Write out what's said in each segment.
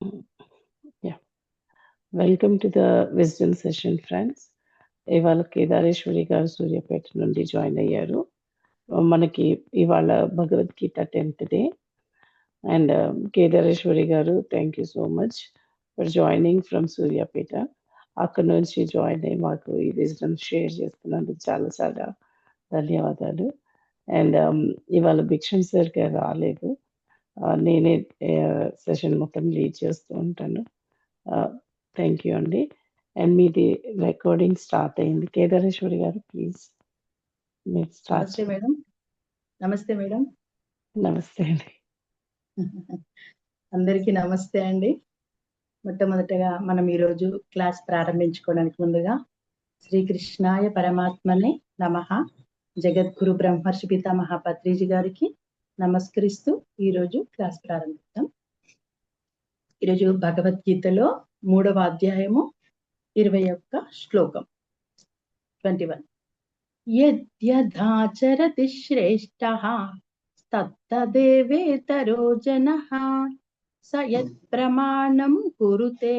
Yeah! Welcome to the wisdom session friends. ఇవాళ కేదారేశ్వరి గారు సూర్యాపేట నుండి జాయిన్ అయ్యారు. మనకి ఇవాళ భగవద్గీత 10థ్ డే. అండ్ కేదారేశ్వరి గారు thank you so much for joining from Suryapet. అక్కడి నుంచి జాయిన్ అయ్యి మాకు ఈ విజ్డమ్ షేర్ చేస్తున్నందుకు చాలా చాలా ధన్యవాదాలు. అండ్ um, ఇవాళ భిక్షం సార్ గారు రాలేదు. నేనే సెషన్ మొత్తం లీడ్ చేస్తూ ఉంటాను. థ్యాంక్ యూ అండి. అండ్ మీది రికార్డింగ్ స్టార్ట్ అయింది. కేదారేశ్వరి గారు ప్లీజ్. మీరు స్టార్ట్ నమస్తే మేడం. నమస్తే మేడం. నమస్తే అండి. అందరికీ నమస్తే అండి. మొట్టమొదటగా మనం ఈరోజు క్లాస్ ప్రారంభించుకోవడానికి ముందుగా శ్రీకృష్ణాయ పరమాత్మనే నమః జగద్గురు బ్రహ్మర్షి పితామహ పత్రిజీ గారికి నమస్కరిస్తూ ఈరోజు క్లాస్ ప్రారంభిద్దాం. ఈరోజు భగవద్గీతలో మూడవ అధ్యాయము 21 శ్లోకం. 21 యద్యథాచరతి శ్రేష్టః తత్తదేవేతరో జన స యత్ప్రమాణం కురుతే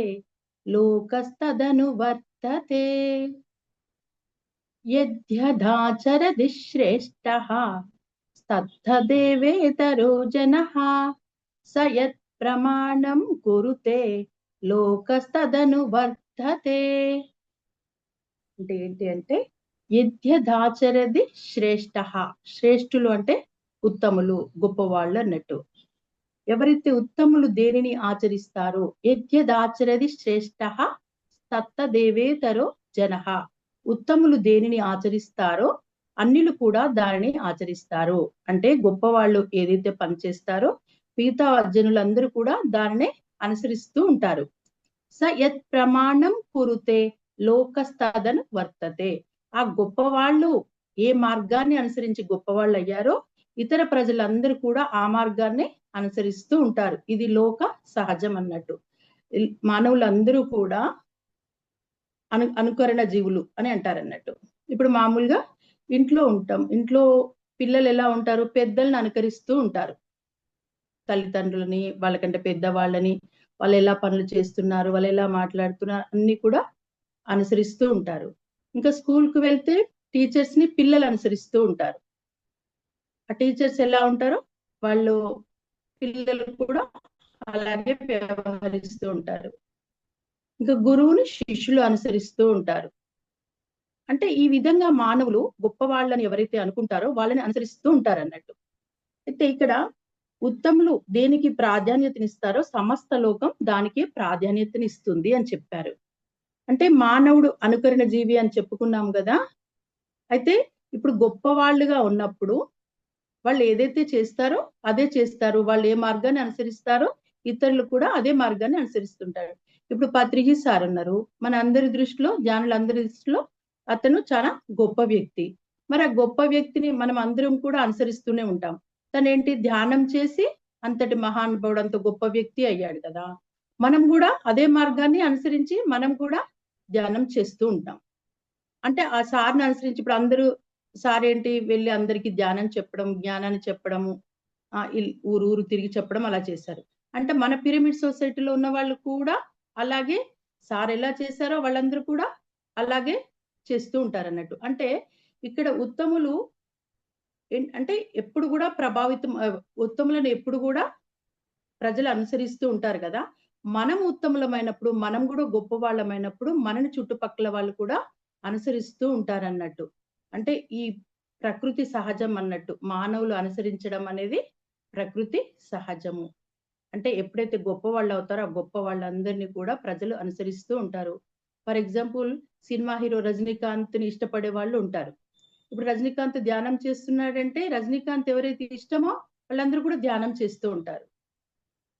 లోకస్తదనువర్తతే యద్యథాచరతి శ్రేష్ట తత్తదేవేతరో జన స యత్ప్రమాణం కురుతే లోకస్తదనువర్తతే అంటే ఏంటి అంటే యద్యదాచరది శ్రేష్ట శ్రేష్ఠులు అంటే ఉత్తములు గొప్పవాళ్ళు అన్నట్టు. ఎవరైతే ఉత్తములు దేనిని ఆచరిస్తారో యద్యదాచరది శ్రేష్ట తత్తదేవేతరో జన. ఉత్తములు దేనిని ఆచరిస్తారో అన్నిలు కూడా దానిని ఆచరిస్తారు. అంటే గొప్పవాళ్ళు ఏదైతే పనిచేస్తారో మిగతా జనులందరూ కూడా దానినే అనుసరిస్తూ ఉంటారు. స యత్ ప్రమాణం కురుతే లోకస్తదను వర్తతే. ఆ గొప్పవాళ్ళు ఏ మార్గాన్ని అనుసరించి గొప్పవాళ్ళు అయ్యారో ఇతర ప్రజలందరూ కూడా ఆ మార్గాన్ని అనుసరిస్తూ ఉంటారు. ఇది లోక సహజం అన్నట్టు. మానవులందరూ కూడా అను అనుకరణ జీవులు అని అంటారు అన్నట్టు ఇప్పుడు మామూలుగా ఇంట్లో ఉంటాం. ఇంట్లో పిల్లలు ఎలా ఉంటారు పెద్దలను అనుకరిస్తూ ఉంటారు. తల్లిదండ్రులని వాళ్ళకంటే పెద్దవాళ్ళని వాళ్ళు ఎలా పనులు చేస్తున్నారు వాళ్ళు ఎలా మాట్లాడుతున్నారు అన్ని కూడా అనుసరిస్తూ ఉంటారు. ఇంకా స్కూల్కి వెళ్తే టీచర్స్ని పిల్లలు అనుసరిస్తూ ఉంటారు. ఆ టీచర్స్ ఎలా ఉంటారో వాళ్ళు పిల్లలు కూడా అలాగే వ్యవహరిస్తూ ఉంటారు. ఇంకా గురువుని శిష్యులు అనుసరిస్తూ ఉంటారు. అంటే ఈ విధంగా మానవులు గొప్ప వాళ్ళని ఎవరైతే అనుకుంటారో వాళ్ళని అనుసరిస్తూ ఉంటారు అన్నట్టు అయితే ఇక్కడ ఉత్తములు దేనికి ప్రాధాన్యతనిస్తారో సమస్త లోకం దానికి ప్రాధాన్యతనిస్తుంది అని చెప్పారు. అంటే మానవుడు అనుకరణ జీవి అని చెప్పుకున్నాం కదా. అయితే ఇప్పుడు గొప్ప వాళ్ళుగా ఉన్నప్పుడు వాళ్ళు ఏదైతే చేస్తారో అదే చేస్తారు. వాళ్ళు ఏ మార్గాన్ని అనుసరిస్తారో ఇతరులు కూడా అదే మార్గాన్ని అనుసరిస్తుంటారు. ఇప్పుడు పత్రిజీ సార్ అన్నారు. మన అందరి దృష్టిలో జ్ఞానులందరి దృష్టిలో అతను చాలా గొప్ప వ్యక్తి. మరి ఆ గొప్ప వ్యక్తిని మనం అందరం కూడా అనుసరిస్తూనే ఉంటాం. తనేంటి ధ్యానం చేసి అంతటి మహానుభావుడు అంత గొప్ప వ్యక్తి అయ్యాడు కదా. మనం కూడా అదే మార్గాన్ని అనుసరించి మనం కూడా ధ్యానం చేస్తూ ఉంటాం. అంటే ఆ సార్ని అనుసరించి ఇప్పుడు అందరూ సార్ ఏంటి వెళ్ళి అందరికి ధ్యానం చెప్పడం జ్ఞానాన్ని చెప్పడము ఊరు ఊరు తిరిగి చెప్పడం అలా చేశారు. అంటే మన పిరమిడ్ సొసైటీలో ఉన్న వాళ్ళు కూడా అలాగే సార్ ఎలా చేశారో వాళ్ళందరూ కూడా అలాగే చేస్తూ ఉంటారు అన్నట్టు అంటే ఇక్కడ ఉత్తములు అంటే ఎప్పుడు కూడా ప్రభావితం ఉత్తములను ఎప్పుడు కూడా ప్రజలు అనుసరిస్తూ ఉంటారు కదా. మనం ఉత్తములమైనప్పుడు మనం కూడా గొప్ప వాళ్ళమైనప్పుడు మనని చుట్టుపక్కల వాళ్ళు కూడా అనుసరిస్తూ ఉంటారన్నట్టు. అంటే ఈ ప్రకృతి సహజం అన్నట్టు మానవులు అనుసరించడం అనేది ప్రకృతి సహజము. అంటే ఎప్పుడైతే గొప్ప వాళ్ళు అవుతారో ఆ గొప్ప వాళ్ళందరినీ కూడా ప్రజలు అనుసరిస్తూ ఉంటారు. ఫర్ ఎగ్జాంపుల్ సినిమా హీరో రజనీకాంత్ని ఇష్టపడే వాళ్ళు ఉంటారు. ఇప్పుడు రజనీకాంత్ ధ్యానం చేస్తున్నాడంటే రజనీకాంత్ ఎవరైతే ఇష్టమో వాళ్ళందరూ కూడా ధ్యానం చేస్తూ ఉంటారు.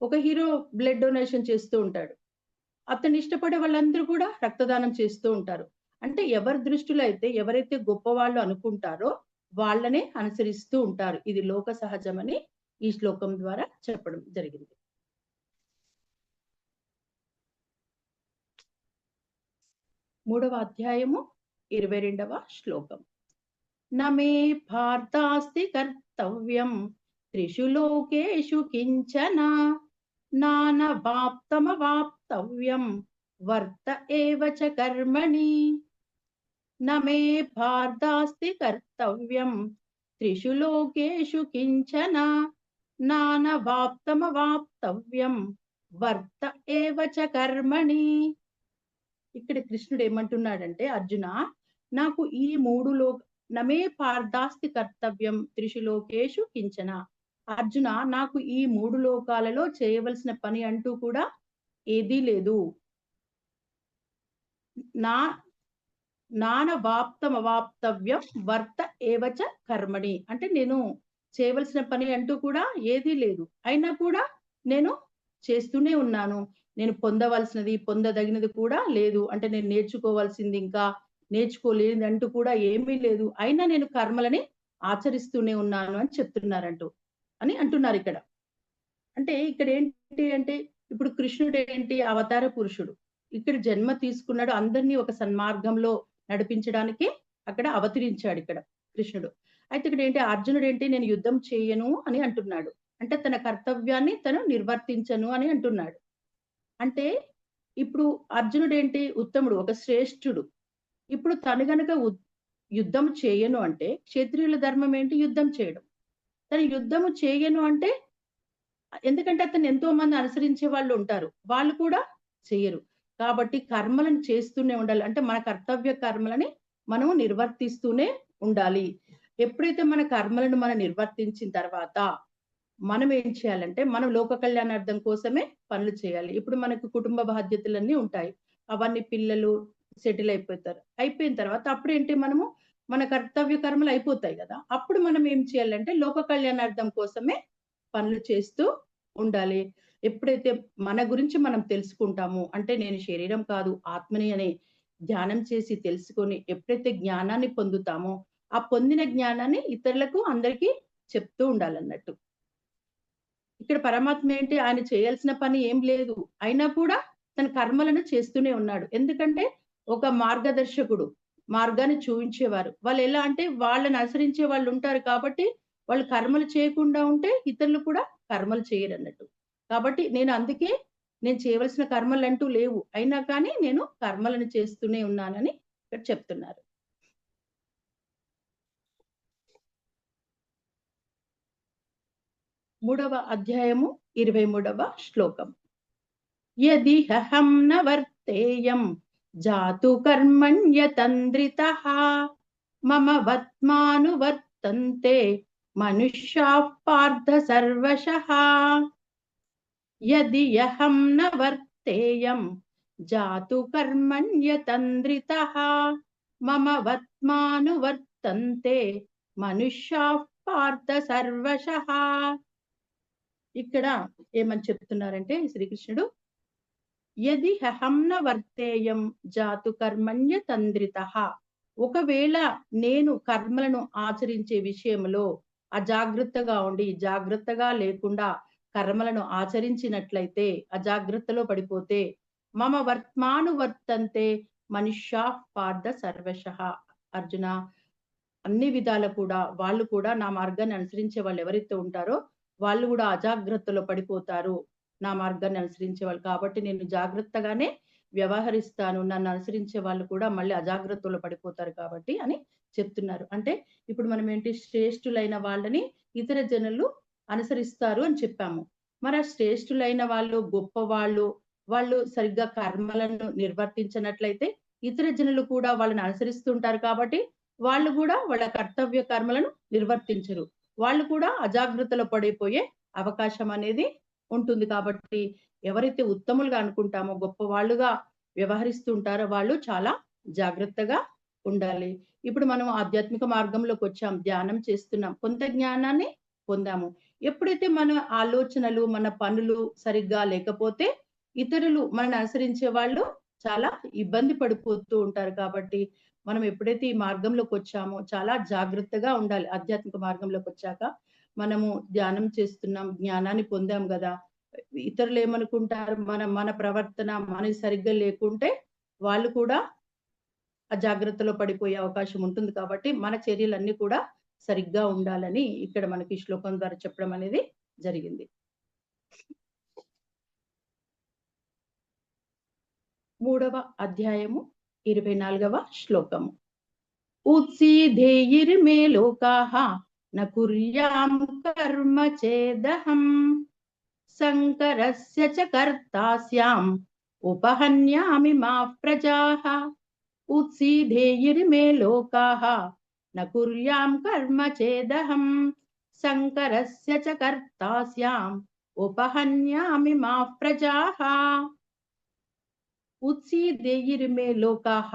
ఒక హీరో బ్లడ్ డొనేషన్ చేస్తూ ఉంటాడు. అతను ఇష్టపడే వాళ్ళందరూ కూడా రక్తదానం చేస్తూ ఉంటారు. అంటే ఎవరి దృష్టిలో అయితే ఎవరైతే గొప్ప వాళ్ళు అనుకుంటారో వాళ్ళనే అనుసరిస్తూ ఉంటారు. ఇది లోక సహజమని ఈ శ్లోకం ద్వారా చెప్పడం జరిగింది. మూడవ అధ్యాయము ఇరవై రెండవ శ్లోకం. నమే భార్తాస్తి కర్తవ్యం త్రిషు లోకేషు కించన నానవాప్తమవాప్తవ్యం వర్త ఏవ చ కర్మణి. నమే మే భార్దాస్తి కర్తవ్యం త్రిషు లోకేషు కించన నానవాప్తమవాప్తవ్యం వర్త ఏవ చ కర్మణి. ఇక్కడ కృష్ణుడు ఏమంటున్నాడంటే అర్జున నాకు ఈ మూడు లో నమే పార్థాస్తి కర్తవ్యం త్రిషు లోకేషు కించన. అర్జున నాకు ఈ మూడు లోకాలలో చేయవలసిన పని అంటూ కూడా ఏదీ లేదు. నా నాన వాప్తం అవాప్తవ్యం వర్త ఏవచ కర్మణి. అంటే నేను చేయవలసిన పని అంటూ కూడా ఏదీ లేదు. అయినా కూడా నేను చేస్తూనే ఉన్నాను. నేను పొందవలసినది పొందదగినది కూడా లేదు. అంటే నేను నేర్చుకోవాల్సింది ఇంకా నేర్చుకోలేనిది అంటూ కూడా ఏమీ లేదు. అయినా నేను కర్మలని ఆచరిస్తూనే ఉన్నాను అని చెప్తున్నారంటూ అని అంటున్నారు ఇక్కడ. అంటే ఇక్కడ ఏంటి అంటే ఇప్పుడు కృష్ణుడు ఏంటి? అవతార పురుషుడు. ఇక్కడ జన్మ తీసుకున్నాడు. అందరినీ ఒక సన్మార్గంలో నడిపించడానికి అక్కడ అవతరించాడు ఇక్కడ కృష్ణుడు. అయితే ఇక్కడ ఏంటి? అర్జునుడు ఏంటి? నేను యుద్ధం చేయను అని అంటున్నాడు. అంటే తన కర్తవ్యాన్ని తను నిర్వర్తించను అని అంటున్నాడు. అంటే ఇప్పుడు అర్జునుడు ఏంటి ఉత్తముడు ఒక శ్రేష్ఠుడు. ఇప్పుడు తను గనక యుద్ధం చేయను అంటే క్షత్రియుల ధర్మం ఏంటి? యుద్ధం చేయడం. తను యుద్ధము చేయను అంటే ఎందుకంటే అతను ఎంతో మంది అనుసరించే వాళ్ళు ఉంటారు. వాళ్ళు కూడా చేయరు. కాబట్టి కర్మలను చేస్తూనే ఉండాలి. అంటే మన కర్తవ్య కర్మలని మనము నిర్వర్తిస్తూనే ఉండాలి. ఎప్పుడైతే మన కర్మలను మనం నిర్వర్తించిన తర్వాత మనం ఏం చేయాలంటే మనం లోక కళ్యాణార్థం కోసమే పనులు చేయాలి. ఇప్పుడు మనకు కుటుంబ బాధ్యతలన్నీ ఉంటాయి. అవన్నీ పిల్లలు సెటిల్ అయిపోతారు. అయిపోయిన తర్వాత అప్పుడు ఏంటి మనము? మన కర్తవ్య కర్మలు అయిపోతాయి కదా. అప్పుడు మనం ఏం చేయాలంటే లోక కళ్యాణార్థం కోసమే పనులు చేస్తూ ఉండాలి. ఎప్పుడైతే మన గురించి మనం తెలుసుకుంటామో అంటే నేను శరీరం కాదు ఆత్మని అనే ధ్యానం చేసి తెలుసుకొని ఎప్పుడైతే జ్ఞానాన్ని పొందుతామో ఆ పొందిన జ్ఞానాన్ని ఇతరులకు అందరికీ చెప్తూ ఉండాలన్నట్టు. ఇక్కడ పరమాత్మ ఏంటి? ఆయన చేయాల్సిన పని ఏం లేదు. అయినా కూడా తన కర్మలను చేస్తూనే ఉన్నాడు. ఎందుకంటే ఒక మార్గదర్శకుడు మార్గాన్ని చూపించేవారు. వాళ్ళు ఎలా అంటే వాళ్ళని అనుసరించే వాళ్ళు ఉంటారు కాబట్టి వాళ్ళు కర్మలు చేయకుండా ఉంటే ఇతరులు కూడా కర్మలు చేయరు అన్నట్టు కాబట్టి నేను అందుకే నేను చేయవలసిన కర్మలు అంటూ లేవు. అయినా కానీ నేను కర్మలను చేస్తూనే ఉన్నానని ఇక్కడ చెప్తున్నారు. మూడవ అధ్యాయము ఇరవై మూడవ శ్లోకం. యదిహం న వర్తేయం జాతు కర్మణ్యతంద్రిత మమ వత్మానువర్తంతే మనుష్యా పార్థ సర్వశ యది అహం న వర్తేయం జాతు కర్మణ్యతంద్రిత మమ వత్మానువర్తంతే మనుష్యా పార్థ సర్వశ ఇక్కడ ఏమని చెప్తున్నారంటే శ్రీకృష్ణుడు యది హహంన వర్తేయం జాతు కర్మణ్య తంద్రిత. ఒకవేళ నేను కర్మలను ఆచరించే విషయంలో అజాగ్రత్తగా ఉండి జాగ్రత్తగా లేకుండా కర్మలను ఆచరించినట్లయితే అజాగ్రత్తలో పడిపోతే మమ వర్త్మాను వర్తంతే మనుష్యా పార్థ సర్వశ. అర్జున అన్ని విధాల కూడా వాళ్ళు కూడా నా మార్గాన్ని అనుసరించే వాళ్ళు ఎవరైతే ఉంటారో వాళ్ళు కూడా అజాగ్రత్తలో పడిపోతారు. నా మార్గాన్ని అనుసరించే వాళ్ళు కాబట్టి నేను జాగ్రత్తగానే వ్యవహరిస్తాను. నన్ను అనుసరించే వాళ్ళు కూడా మళ్ళీ అజాగ్రత్తలో పడిపోతారు కాబట్టి అని చెప్తున్నారు. అంటే ఇప్పుడు మనం ఏంటి? శ్రేష్ఠులైన వాళ్ళని ఇతర జనులు అనుసరిస్తారు అని చెప్పాము. మరి ఆ శ్రేష్ఠులైన వాళ్ళు గొప్ప వాళ్ళు వాళ్ళు సరిగ్గా కర్మలను నిర్వర్తించినట్లయితే ఇతర జనులు కూడా వాళ్ళని అనుసరిస్తుంటారు కాబట్టి వాళ్ళు కూడా వాళ్ళ కర్తవ్య కర్మలను నిర్వర్తించరు. వాళ్ళు కూడా అజాగ్రత్తలో పడిపోయే అవకాశం అనేది ఉంటుంది కాబట్టి ఎవరైతే ఉత్తములుగా అనుకుంటామో గొప్ప వాళ్ళుగా వ్యవహరిస్తుంటారో వాళ్ళు చాలా జాగ్రత్తగా ఉండాలి. ఇప్పుడు మనం ఆధ్యాత్మిక మార్గంలోకి వచ్చాం ధ్యానం చేస్తున్నాం కొంత జ్ఞానాన్ని పొందాము. ఎప్పుడైతే మన ఆలోచనలు మన పనులు సరిగ్గా లేకపోతే ఇతరులు మనల్ని అనుసరించే వాళ్ళు చాలా ఇబ్బంది పడిపోతూ ఉంటారు కాబట్టి మనం ఎప్పుడైతే ఈ మార్గంలోకి వచ్చామో చాలా జాగ్రత్తగా ఉండాలి. ఆధ్యాత్మిక మార్గంలోకి వచ్చాక మనము ధ్యానం చేస్తున్నాం జ్ఞానాన్ని పొందాం కదా. ఇతరులు ఏమనుకుంటారు? మన మన ప్రవర్తన మన సరిగ్గా లేకుంటే వాళ్ళు కూడా ఆ జాగ్రత్తలో పడిపోయే అవకాశం ఉంటుంది కాబట్టి మన చర్యలన్నీ కూడా సరిగ్గా ఉండాలని ఇక్కడ మనకి శ్లోకం ద్వారా చెప్పడం అనేది జరిగింది. మూడవ అధ్యాయము ఇరవై నాలుగవ శ్లోకము. ఉత్సీధేయిర్మే లోకాః న కుర్యాం కర్మ చేదహం. శంకరస్య చ కర్తాస్యాం ఉపహన్యామి మా ప్రజాః. ఉత్సీధేయిర్మే లోకాః న కుర్యాం కర్మ చేదహం. శంకరస్య చ కర్తాస్యాం ఉపహన్యామి మా ప్రజాః. ఉత్సీదేయిరిమే లోకాహ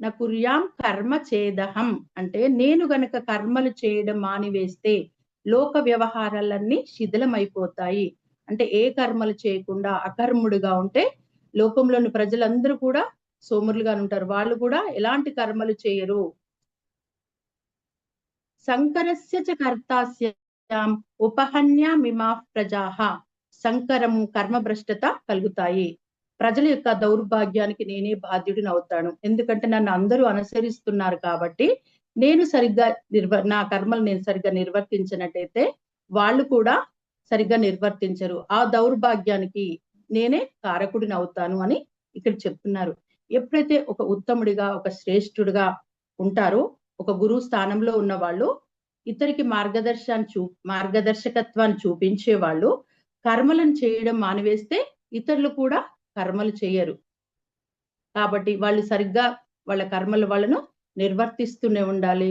న కుర్యాం కర్మ చేదహం. అంటే నేను గనక కర్మలు చేయడం మానివేస్తే లోక వ్యవహారాలన్నీ శిథిలమైపోతాయి. అంటే ఏ కర్మలు చేయకుండా అకర్ముడుగా ఉంటే లోకంలోని ప్రజలందరూ కూడా సోమురులుగా ఉంటారు. వాళ్ళు కూడా ఎలాంటి కర్మలు చేయరు. సంకరస్య చ కర్తాస్యాం ఉపహన్యామిమా ప్రజాహ సంకరము కర్మభ్రష్టత కలుగుతాయి. ప్రజల యొక్క దౌర్భాగ్యానికి నేనే బాధ్యుడిని అవుతాను. ఎందుకంటే నన్ను అందరూ అనుసరిస్తున్నారు కాబట్టి నేను సరిగ్గా నిర్వ నా కర్మలు నేను సరిగ్గా నిర్వర్తించినట్టయితే వాళ్ళు కూడా సరిగ్గా నిర్వర్తించరు. ఆ దౌర్భాగ్యానికి నేనే కారకుడిని అవుతాను అని ఇక్కడ చెప్తున్నారు. ఎప్పుడైతే ఒక ఉత్తముడిగా ఒక శ్రేష్ఠుడిగా ఉంటారో ఒక గురువు స్థానంలో ఉన్న వాళ్ళు ఇతరికి మార్గదర్శనాన్ని చూ మార్గదర్శకత్వాన్ని చూపించే వాళ్ళు కర్మలను చేయడం మానివేస్తే ఇతరులు కూడా కర్మలు చేయరు. కాబట్టి వాళ్ళు సరిగ్గా వాళ్ళ కర్మలు వాళ్ళను నిర్వర్తిస్తూనే ఉండాలి.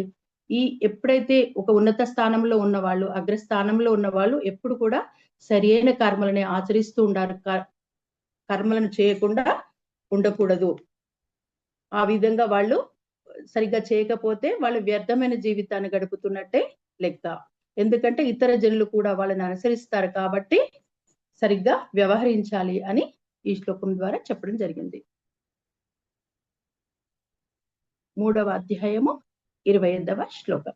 ఈ ఎప్పుడైతే ఒక ఉన్నత స్థానంలో ఉన్న వాళ్ళు అగ్రస్థానంలో ఉన్న వాళ్ళు ఎప్పుడు కూడా సరియైన కర్మలని ఆచరిస్తూ ఉండాలి కర్మలను చేయకుండా ఉండకూడదు. ఆ విధంగా వాళ్ళు సరిగ్గా చేయకపోతే వాళ్ళు వ్యర్థమైన జీవితాన్ని గడుపుతున్నట్టే లెక్క. ఎందుకంటే ఇతర జనులు కూడా వాళ్ళని అనుసరిస్తారు కాబట్టి సరిగ్గా వ్యవహరించాలి అని ఈ శ్లోకం ద్వారా చెప్పడం జరిగింది. మూడవ అధ్యాయము ఇరవై ఐదవ శ్లోకం.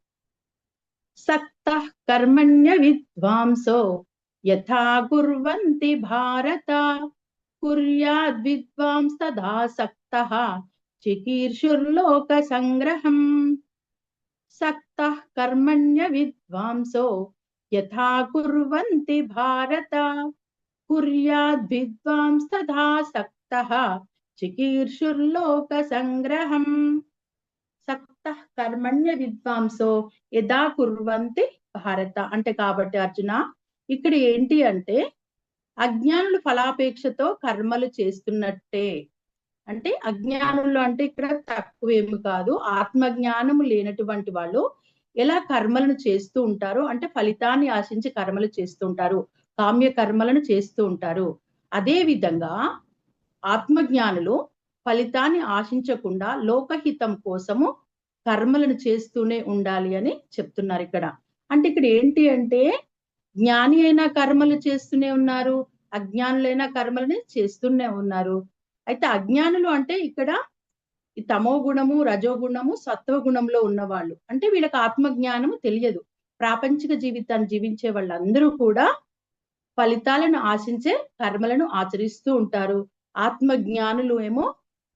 సక్త కర్మణ్య విద్వాంసో యథా కుర్వంతి భారత కుర్యాద్ విద్వాంస్ తదా సక్త చికీర్షుర్లోక సంగ్రహం సక్త కర్మణ్య విద్వాంసో యథా కుర్వంతి భారత కుర్యాద్ విద్వాంస్ సక్త చికీర్షుర్లోక సంగ్రహం సక్త కర్మణ్య విద్వాంసో యథా కుర్వంతి భారత అంటే కాబట్టి అర్జున ఇక్కడ ఏంటి అంటే అజ్ఞానులు ఫలాపేక్షతో కర్మలు చేస్తున్నట్టే. అంటే అజ్ఞానులు అంటే ఇక్కడ తక్కువేమి కాదు ఆత్మజ్ఞానము లేనటువంటి వాళ్ళు ఎలా కర్మలను చేస్తూ ఉంటారు అంటే ఫలితాన్ని ఆశించి కర్మలు చేస్తూ ఉంటారు. కామ్య కర్మలను చేస్తూ ఉంటారు. అదే విధంగా ఆత్మజ్ఞానులు ఫలితాన్ని ఆశించకుండా లోకహితం కోసము కర్మలను చేస్తూనే ఉండాలి అని చెప్తున్నారు ఇక్కడ. అంటే ఇక్కడ ఏంటి అంటే జ్ఞాని అయినా కర్మలు చేస్తూనే ఉన్నారు అజ్ఞానులైన కర్మలని చేస్తూనే ఉన్నారు. అయితే అజ్ఞానులు అంటే ఇక్కడ తమో గుణము రజోగుణము సత్వ గుణంలో ఉన్నవాళ్ళు. అంటే వీళ్ళకి ఆత్మజ్ఞానము తెలియదు. ప్రాపంచిక జీవితాన్ని జీవించే వాళ్ళందరూ కూడా ఫలితాలను ఆశించే కర్మలను ఆచరిస్తూ ఉంటారు. ఆత్మ జ్ఞానులు ఏమో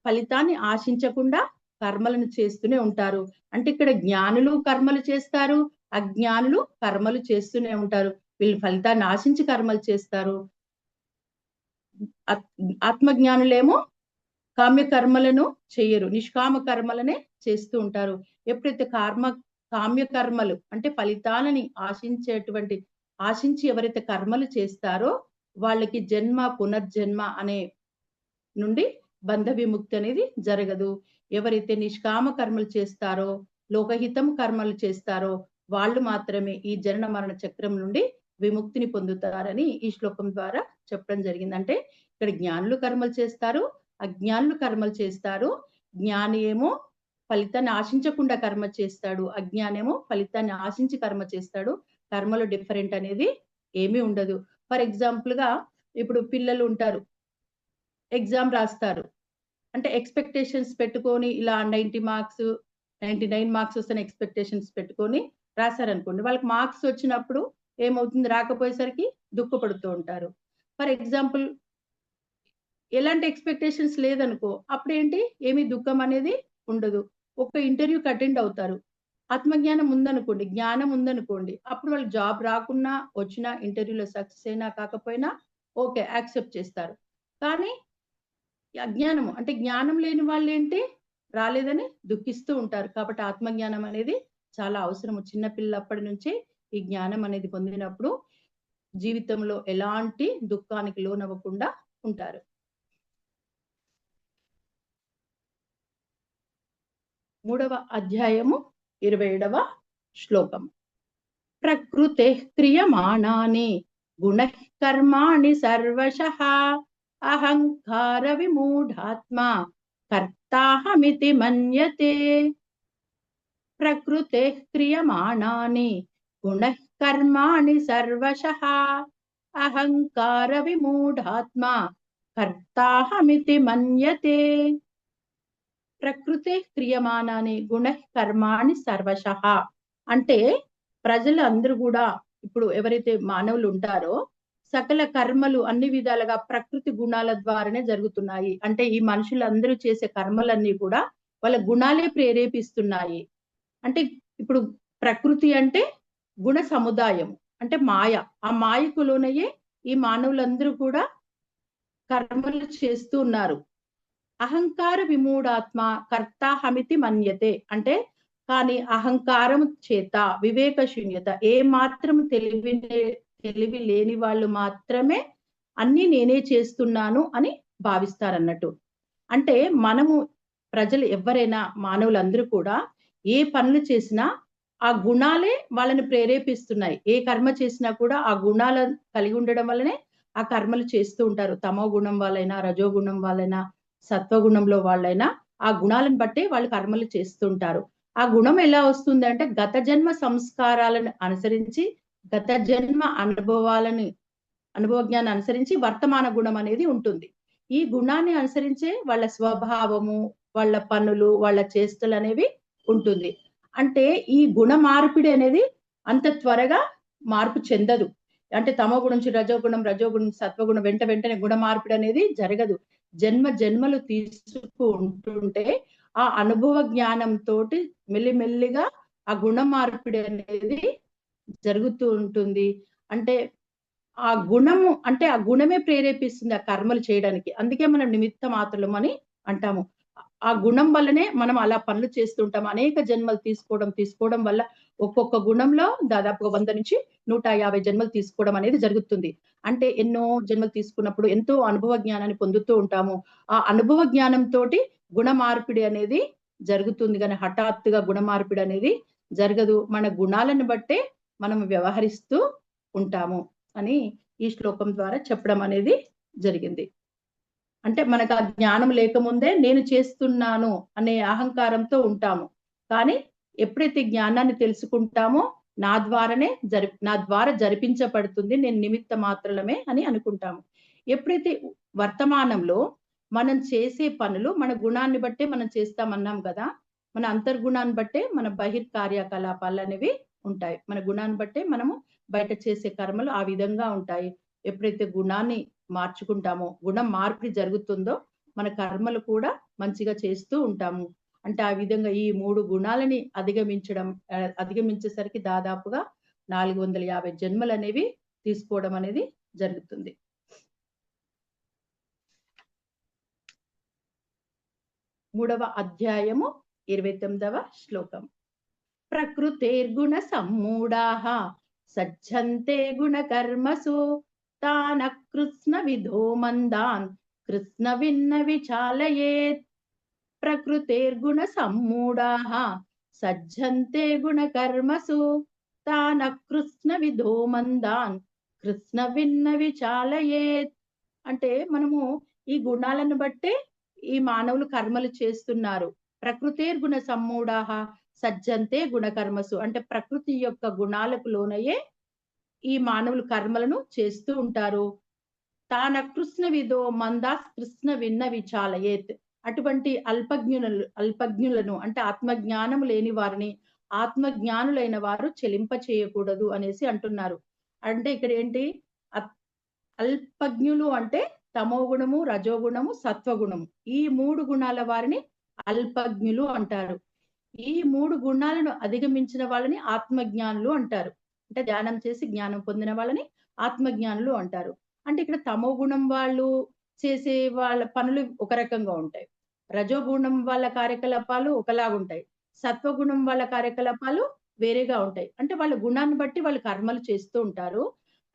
ఫలితాన్ని ఆశించకుండా కర్మలను చేస్తూనే ఉంటారు. అంటే ఇక్కడ జ్ఞానులు కర్మలు చేస్తారు అజ్ఞానులు కర్మలు చేస్తూనే ఉంటారు. వీళ్ళు ఫలితాన్ని ఆశించి కర్మలు చేస్తారు. ఆత్మజ్ఞానులేమో కామ్య కర్మలను చేయరు నిష్కామ కర్మలనే చేస్తూ ఉంటారు. ఎప్పుడైతే కర్మ కామ్య కర్మలు అంటే ఫలితాలని ఆశించేటువంటి ఆశించి ఎవరైతే కర్మలు చేస్తారో వాళ్ళకి జన్మ పునర్జన్మ అనే నుండి బంధ విముక్తి అనేది జరగదు. ఎవరైతే నిష్కామ కర్మలు చేస్తారో లోకహితం కర్మలు చేస్తారో వాళ్ళు మాత్రమే ఈ జనన మరణ చక్రం నుండి విముక్తిని పొందుతారని ఈ శ్లోకం ద్వారా చెప్పడం జరిగింది. అంటే ఇక్కడ జ్ఞానులు కర్మలు చేస్తారు అజ్ఞానులు కర్మలు చేస్తారు. జ్ఞాని ఏమో ఫలితాన్ని ఆశించకుండా కర్మ చేస్తాడు అజ్ఞానేమో ఫలితాన్ని ఆశించి కర్మ చేస్తాడు. కర్మలో డిఫరెంట్ అనేది ఏమీ ఉండదు. ఫర్ ఎగ్జాంపుల్గా ఇప్పుడు పిల్లలు ఉంటారు. ఎగ్జామ్ రాస్తారు. అంటే ఎక్స్పెక్టేషన్స్ పెట్టుకొని ఇలా ninety marks ninety nine marks వస్తాయి ఎక్స్పెక్టేషన్స్ పెట్టుకొని రాశారనుకోండి. వాళ్ళకి మార్క్స్ వచ్చినప్పుడు ఏమవుతుంది? రాకపోయేసరికి దుఃఖపడుతూ ఉంటారు. ఫర్ ఎగ్జాంపుల్ ఎలాంటి ఎక్స్పెక్టేషన్స్ లేదనుకో అప్పుడేంటి? ఏమి దుఃఖం అనేది ఉండదు. ఒక ఇంటర్వ్యూకి అటెండ్ అవుతారు. ఆత్మజ్ఞానం ఉందనుకోండి జ్ఞానం ఉందనుకోండి అప్పుడు వాళ్ళు జాబ్ రాకున్నా వచ్చినా ఇంటర్వ్యూలో సక్సెస్ అయినా కాకపోయినా ఓకే యాక్సెప్ట్ చేస్తారు. కానీ అజ్ఞానము అంటే జ్ఞానం లేని వాళ్ళు ఏంటి? రాలేదని దుఃఖిస్తూ ఉంటారు. కాబట్టి ఆత్మజ్ఞానం అనేది చాలా అవసరము. చిన్నపిల్లప్పటి నుంచే ఈ జ్ఞానం అనేది పొందినప్పుడు జీవితంలో ఎలాంటి దుఃఖానికి లోనవ్వకుండా ఉంటారు. మూడవ అధ్యాయము ఇరవై ఏడవ శ్లోకం. ప్రకృతే క్రియమాణాని గుణ కర్మాణి సర్వశ అహంకార విమూఢాత్మ కర్తాహమితి మన్యతే. ప్రకృతే క్రియమాణాని గుణ కర్మాణి సర్వశ అహంకార విమూఢాత్మ కర్తాహమితి మన్యతే. ప్రకృతే క్రియమానాని గుణ కర్మాణి సర్వశ. అంటే ప్రజలు అందరూ కూడా ఇప్పుడు ఎవరైతే మానవులు ఉంటారో సకల కర్మలు అన్ని విధాలుగా ప్రకృతి గుణాల ద్వారానే జరుగుతున్నాయి. అంటే ఈ మనుషులందరూ చేసే కర్మలన్నీ కూడా వాళ్ళ గుణాలే ప్రేరేపిస్తున్నాయి. అంటే ఇప్పుడు ప్రకృతి అంటే గుణ సముదాయం అంటే మాయ. ఆ మాయకు లోనయ్యే ఈ మానవులందరూ కూడా కర్మలు చేస్తూ ఉన్నారు. అహంకార విమూఢాత్మ కర్తాహమితి మన్యతే. అంటే కానీ అహంకారం చేత వివేక శూన్యత ఏ మాత్రం తెలివి తెలివి లేని వాళ్ళు మాత్రమే అన్ని నేనే చేస్తున్నాను అని భావిస్తారన్నట్టు. అంటే మనము ప్రజలు ఎవరైనా మానవులందరూ కూడా ఏ పనులు చేసినా ఆ గుణాలే వాళ్ళని ప్రేరేపిస్తున్నాయి. ఏ కర్మ చేసినా కూడా ఆ గుణాల కలిగి ఉండడం వల్లనే ఆ కర్మలు చేస్తూ ఉంటారు. తమో గుణం వాళ్ళైనా రజో గుణం వాళ్ళైనా సత్వగుణంలో వాళ్ళైనా ఆ గుణాలను బట్టే వాళ్ళు కర్మలు చేస్తుంటారు. ఆ గుణం ఎలా వస్తుందంటే గత జన్మ సంస్కారాలను అనుసరించి గత జన్మ అనుభవాలని అనుభవ అనుసరించి వర్తమాన గుణం అనేది ఉంటుంది. ఈ గుణాన్ని అనుసరించే వాళ్ళ స్వభావము వాళ్ళ పనులు వాళ్ళ చేష్టలు అనేవి ఉంటుంది. అంటే ఈ గుణ మార్పిడి అనేది అంత త్వరగా మార్పు చెందదు. అంటే తమో గుణం నుంచి రజోగుణం రజోగుణం సత్వగుణం వెంట వెంటనే గుణ మార్పిడి అనేది జరగదు. జన్మ జన్మలు తీసుకుంటుంటే ఆ అనుభవ జ్ఞానంతో మెల్లిమెల్లిగా ఆ గుణ మార్పిడి అనేది జరుగుతూ ఉంటుంది. అంటే ఆ గుణము అంటే ఆ గుణమే ప్రేరేపిస్తుంది ఆ కర్మలు చేయడానికి. అందుకే మనం నిమిత్త మాత్రలు అని అంటాము. ఆ గుణం వల్లనే మనం అలా పనులు చేస్తుంటాం. అనేక జన్మలు తీసుకోవడం తీసుకోవడం వల్ల ఒక్కొక్క గుణంలో దాదాపుగా వంద నుంచి నూట యాభై జన్మలు తీసుకోవడం అనేది జరుగుతుంది. అంటే ఎన్నో జన్మలు తీసుకున్నప్పుడు ఎంతో అనుభవ జ్ఞానాన్ని పొందుతూ ఉంటాము. ఆ అనుభవ జ్ఞానంతో గుణ మార్పిడి అనేది జరుగుతుంది కానీ హఠాత్తుగా గుణ మార్పిడి అనేది జరగదు. మన గుణాలను బట్టే మనం వ్యవహరిస్తూ ఉంటాము అని ఈ శ్లోకం ద్వారా చెప్పడం అనేది జరిగింది. అంటే మనకు ఆ జ్ఞానం లేకముందే నేను చేస్తున్నాను అనే అహంకారంతో ఉంటాము. కానీ ఎప్పుడైతే జ్ఞానాన్ని తెలుసుకుంటామో నా ద్వారానే జరి నా ద్వారా జరిపించబడుతుంది నేను నిమిత్త మాత్రమే అని అనుకుంటాము. ఎప్పుడైతే వర్తమానంలో మనం చేసే పనులు మన గుణాన్ని బట్టే మనం చేస్తామన్నాం కదా మన అంతర్గుణాన్ని బట్టే మన బహిర్ కార్యకలాపాలు అనేవి ఉంటాయి. మన గుణాన్ని బట్టే మనము బయట చేసే కర్మలు ఆ విధంగా ఉంటాయి. ఎప్పుడైతే గుణాన్ని మార్చుకుంటామో. గుణం మార్పిడి జరుగుతుందో మన కర్మలు కూడా మంచిగా చేస్తూ ఉంటాము. అంటే ఆ విధంగా ఈ మూడు గుణాలని అధిగమించడం అధిగమించేసరికి దాదాపుగా నాలుగు వందల యాభై జన్మలు అనేవి తీసుకోవడం అనేది జరుగుతుంది. మూడవ అధ్యాయము ఇరవై తొమ్మిదవ శ్లోకం. ప్రకృతేర్గుణ సమ్మూడా సజ్జంతే గుణకర్మసు తాన కృష్ణ విధో మందాన్ కృష్ణ విన్న విచాలయేత్ ప్రకృతేర్గుణ సమ్మూఢాః సజ్జంతే గుణకర్మసు తాన కృష్ణ విధో మందాన్ కృష్ణ విన్న విచాలయేత్ అంటే మనము ఈ గుణాలను బట్టే ఈ మానవులు కర్మలు చేస్తున్నారు. ప్రకృతేర్గుణ సమ్మూఢాహ సజ్జంతే గుణకర్మసు అంటే ప్రకృతి యొక్క గుణాలకు లోనయ్యే ఈ మానవులు కర్మలను చేస్తూ ఉంటారు. తాన కృష్ణ విదో మందాస్ కృష్ణ విన్న విచాలయేత్. అటువంటి అల్పజ్ఞులను అల్పజ్ఞులను అంటే ఆత్మజ్ఞానము లేని వారిని ఆత్మజ్ఞానులైన వారు చెలింప చేయకూడదు అనేసి అంటున్నారు. అంటే ఇక్కడ ఏంటి? అల్పజ్ఞులు అంటే తమో గుణము రజోగుణము సత్వగుణము ఈ మూడు గుణాల వారిని అల్పజ్ఞులు అంటారు. ఈ మూడు గుణాలను అధిగమించిన వాళ్ళని ఆత్మజ్ఞానులు అంటారు. అంటే ధ్యానం చేసి జ్ఞానం పొందిన వాళ్ళని ఆత్మజ్ఞానులు అంటారు. అంటే ఇక్కడ తమో గుణం వాళ్ళు చేసే వాళ్ళ పనులు ఒక రకంగా ఉంటాయి. రజోగుణం వాళ్ళ కార్యకలాపాలు ఒకలాగుంటాయి సత్వగుణం వాళ్ళ కార్యకలాపాలు వేరేగా ఉంటాయి. అంటే వాళ్ళ గుణాన్ని బట్టి వాళ్ళు కర్మలు చేస్తూ ఉంటారు.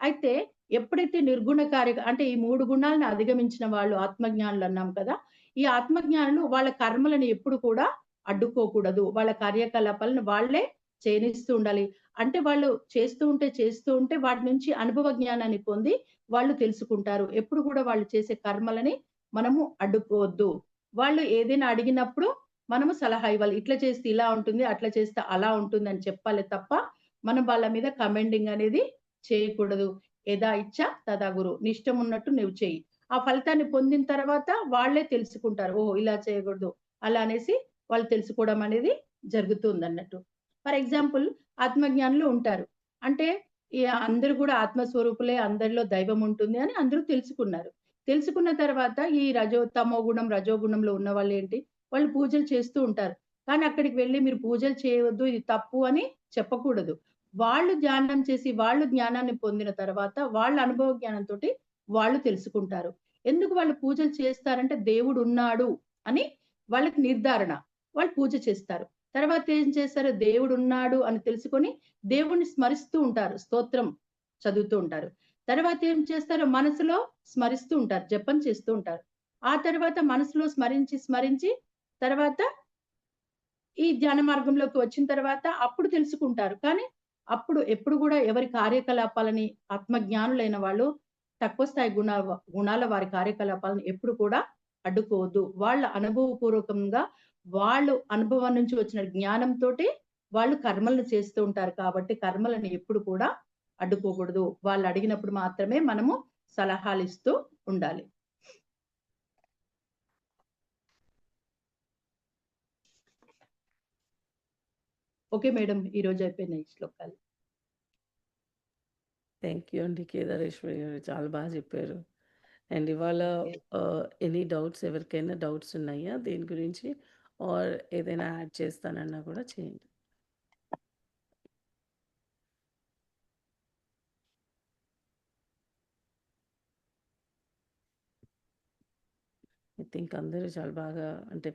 అయితే ఎప్పుడైతే నిర్గుణ కార్య అంటే ఈ మూడు గుణాలను అధిగమించిన వాళ్ళు ఆత్మజ్ఞానులు అన్నాం కదా ఈ ఆత్మజ్ఞానులు వాళ్ళ కర్మలను ఎప్పుడు కూడా అడ్డుకోకూడదు. వాళ్ళ కార్యకలాపాలను వాళ్ళే చేయనిస్తూ ఉండాలి. అంటే వాళ్ళు చేస్తూ ఉంటే చేస్తూ ఉంటే వాటి నుంచి అనుభవ జ్ఞానాన్ని పొంది వాళ్ళు తెలుసుకుంటారు. ఎప్పుడు కూడా వాళ్ళు చేసే కర్మలని మనము అడ్డుకోవద్దు. వాళ్ళు ఏదైనా అడిగినప్పుడు మనము సలహా ఇవ్వాలి. ఇట్లా చేస్తే ఇలా ఉంటుంది అట్లా చేస్తే అలా ఉంటుంది అని చెప్పాలి తప్ప మనం వాళ్ళ మీద కమెండింగ్ అనేది చేయకూడదు. ఏదా ఇచ్చా తదా గురు. నిష్టం ఉన్నట్టు నువ్వు చేయి. ఆ ఫలితాన్ని పొందిన తర్వాత వాళ్ళే తెలుసుకుంటారు. ఓహో ఇలా చేయకూడదు. అలా అనేసి వాళ్ళు తెలుసుకోవడం అనేది జరుగుతుంది అన్నట్టు. ఫర్ ఎగ్జాంపుల్ ఆత్మజ్ఞానులు ఉంటారు. అంటే అందరూ కూడా ఆత్మస్వరూపులే అందరిలో దైవం ఉంటుంది అని అందరూ తెలుసుకున్నారు. తెలుసుకున్న తర్వాత ఈ రజో తమో గుణం రజోగుణంలో ఉన్న వాళ్ళు ఏంటి? వాళ్ళు పూజలు చేస్తూ ఉంటారు. కానీ అక్కడికి వెళ్ళి మీరు పూజలు చేయవద్దు ఇది తప్పు అని చెప్పకూడదు. వాళ్ళు ధ్యానం చేసి వాళ్ళు జ్ఞానాన్ని పొందిన తర్వాత వాళ్ళ అనుభవ జ్ఞానంతో వాళ్ళు తెలుసుకుంటారు. ఎందుకు వాళ్ళు పూజలు చేస్తారంటే దేవుడు ఉన్నాడు అని వాళ్ళకి నిర్ధారణ. వాళ్ళు పూజ చేస్తారు. తర్వాత ఏం చేస్తారు దేవుడు ఉన్నాడు అని తెలుసుకొని దేవుణ్ణి స్మరిస్తూ ఉంటారు. స్తోత్రం చదువుతూ ఉంటారు. తర్వాత ఏం చేస్తారు? మనసులో స్మరిస్తూ ఉంటారు. జపం చేస్తూ ఉంటారు. ఆ తర్వాత మనసులో స్మరించి స్మరించి తర్వాత ఈ ధ్యాన మార్గంలోకి వచ్చిన తర్వాత అప్పుడు తెలుసుకుంటారు. కానీ అప్పుడు ఎప్పుడు కూడా ఎవరి కార్యకలాపాలని ఆత్మజ్ఞానులైన వాళ్ళు తక్కువ స్థాయి గుణ గుణాల వారి కార్యకలాపాలను ఎప్పుడు కూడా అడ్డుకోవద్దు. వాళ్ళ అనుభవపూర్వకంగా వాళ్ళు అనుభవం నుంచి వచ్చిన జ్ఞానంతో వాళ్ళు కర్మలను చేస్తూ ఉంటారు కాబట్టి కర్మలను ఎప్పుడు కూడా అడ్డుకోకూడదు. వాళ్ళు అడిగినప్పుడు మాత్రమే మనము సలహాలు ఇస్తూ ఉండాలి. ఓకే మేడం ఈ రోజు అయిపోయినాయి శ్లోకాలు. థ్యాంక్ యూ అండి. కేదారేశ్వరి గారు చాలా బాగా చెప్పారు. అండ్ ఇవాళ ఎనీ డౌట్స్ ఎవరికైనా డౌట్స్ ఉన్నాయా? దీని గురించి ఆర్ ఏదైనా యాడ్ చేస్తానన్నా కూడా చేయండి. ఐ థింక్ అందరూ చాలా బాగా అంటే